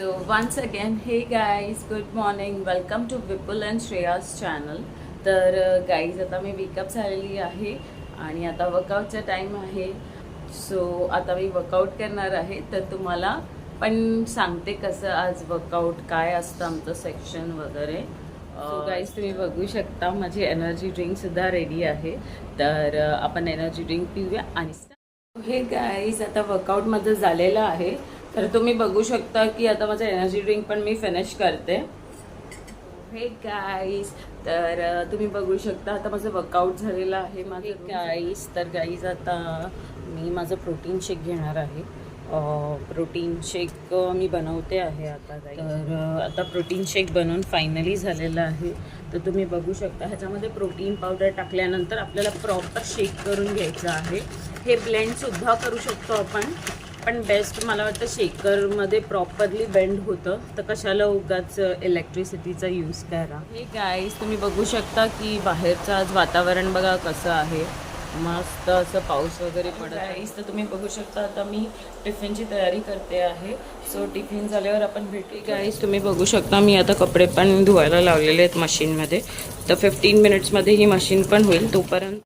So once again, hey guys, good morning. Welcome to Vipul and Shreya's channel. तर guys आता मी wake up झालेली आहे आणि आता वर्कआउटचा टाईम आहे. सो आता मी वर्कआउट करणार आहे. तर तुम्हाला पण सांगते कसं आज वर्कआउट काय असतं आमचं सेक्शन वगैरे. सो गाईज तुम्ही बघू शकता माझी एनर्जी ड्रिंकसुद्धा रेडी आहे. तर अ, आपण एनर्जी ड्रिंक पिऊया आणि हे गाईज आता वर्कआउट माझं झालेलं आहे. तर तुम्ही बघू शकता की आता माझं एनर्जी ड्रिंक पण मी फिनिश करते. हे गाईज तर तुम्ही बघू शकता आता माझं वर्कआउट झालेलं आहे माझं गाईज तर गाईज आता मी माझं प्रोटीन शेक घेणार आहे. प्रोटीन शेक मी बनवते आहे आता. तर आता प्रोटीन शेक बनवून फायनली झालेलं आहे. तर तुम्ही बघू शकता ह्याच्यामध्ये प्रोटीन पावडर टाकल्यानंतर आपल्याला प्रॉपर शेक करून घ्यायचं आहे. हे ब्लेंडसुद्धा करू शकतो आपण. पण बेस्ट मला वाटतं शेकरमध्ये प्रॉपरली बेंड होतं. तर कशाला उगाच इलेक्ट्रिसिटीचा यूज करा. हे गाईज तुम्ही बघू शकता की बाहेरचं आज वातावरण बघा कसं आहे. मस्त असं पाऊस वगैरे पडत गाईज तर तुम्ही बघू शकता आता मी टिफिनची तयारी करते आहे. सो टिफिन झाल्यावर आपण भेटू. गाईज तुम्ही बघू शकता मी आता कपडे पण धुवायला लावलेले आहेत मशीनमध्ये तर फिफ्टीन मिनिट्समध्ये ही मशीन पण होईल तोपर्यंत.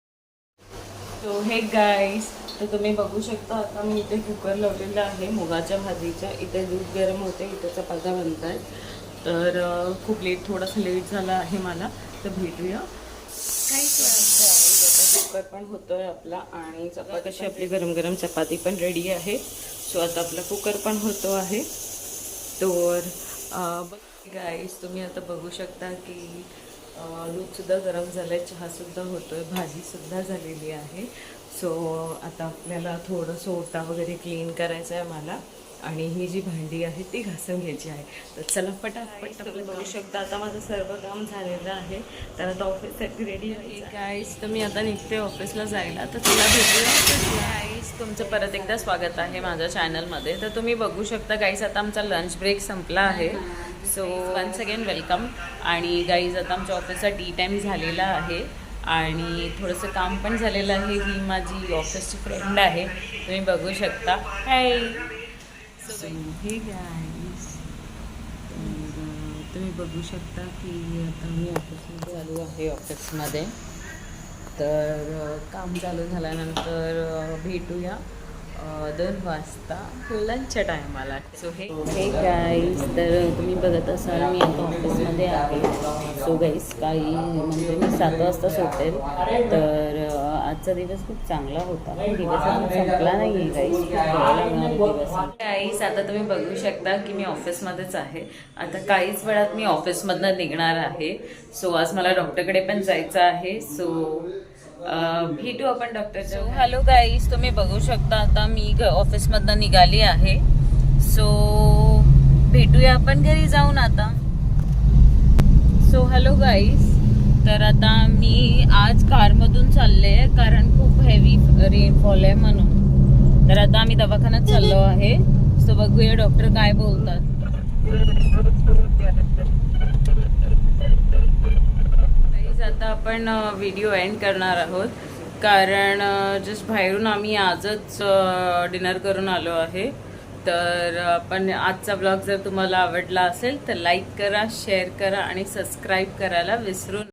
सो हे गाईस तर तुम्ही बघू शकता आता मी इथे कुकर लावलेलं आहे मुगाच्या भाजीच्या. इथे दूध गरम होते इथे चपात्या बनत आहेत तर खूप लेट थोडासा लेट झाला आहे मला तर भेटूया. काही कुकर पण होतोय आपला आणि चपाती कशी आपली गरम गरम चपाती पण रेडी आहे. सो आता आपला कुकर पण होतो आहे. तर गाईस तुम्ही आता बघू शकता की दूधसुद्धा गरम झालं आहे चहासुद्धा होतो आहे भाजीसुद्धा झालेली आहे. सो आता आपल्याला थोडं ओटा वगैरे क्लीन करायचं आहे मला आणि ही जी भांडी आहे ती घासून घ्यायची आहे. तर चला पटापट तुम्ही बघू शकता आता माझं सर्व काम झालेलं आहे. तर आता ऑफिससाठी रेडी आहे. गाईस तर मी आता निघते ऑफिसला जायला. तर तुला भेटूया. तुमचं परत एकदा स्वागत आहे माझ्या चॅनलमध्ये तर तुम्ही बघू शकता गाईस आता आमचा लंच ब्रेक संपला आहे. सो वन्स अगेन वेलकम आणि गाईज आता आमच्या ऑफिसचा टी टाईम झालेला आहे. आणि थोडंसं काम पण झालेलं आहे. ही माझी ऑफिसची फ्रेंड आहे. तुम्ही बघू शकता. हाय सो हे तुम्ही बघू शकता की आता मी ऑफिसमध्ये चालू आहे. ऑफिसमध्ये. तर काम चालू झाल्यानंतर भेटूया. दोन वाजता लंचच्या टायमाला सो हे हे गाईज तर तुम्ही बघत असाल मी आता ऑफिसमध्ये आहे. सो गाईज काही म्हणजे मी सात वाजता सुटेल तर आजचा दिवस खूप चांगला होता. पण दिवस अजून संपला नाही आहे खूप लागणार दिवस. आता तुम्ही बघू शकता की मी ऑफिसमध्येच आहे. आता काहीच वेळात मी ऑफिसमधनं निघणार आहे. सो आज मला डॉक्टरकडे पण जायचं आहे. सो भेटू आपण डॉक्टरच्या हॅलो गाईज तुम्ही बघू शकता आता मी ऑफिसमधनं निघाली आहे. सो भेटूया आपण घरी जाऊन आता. सो हॅलो गाईज तर आता मी आज कारमधून चालले कारण खूप घरी फॉल आहे म्हणून. तर आता आम्ही दवाखान्यात चाललो आहे. सो बघूया डॉक्टर काय बोलतात. आता आपण व्हिडिओ एंड करणार आहोत. कारण जस्ट बाहेरून आम्ही आजच डिनर करून आलो आहे. तर आपण आजचा ब्लॉग जर तुम्हाला आवडला असेल तर लाईक करा शेअर करा आणि सबस्क्राईब करायला विसरू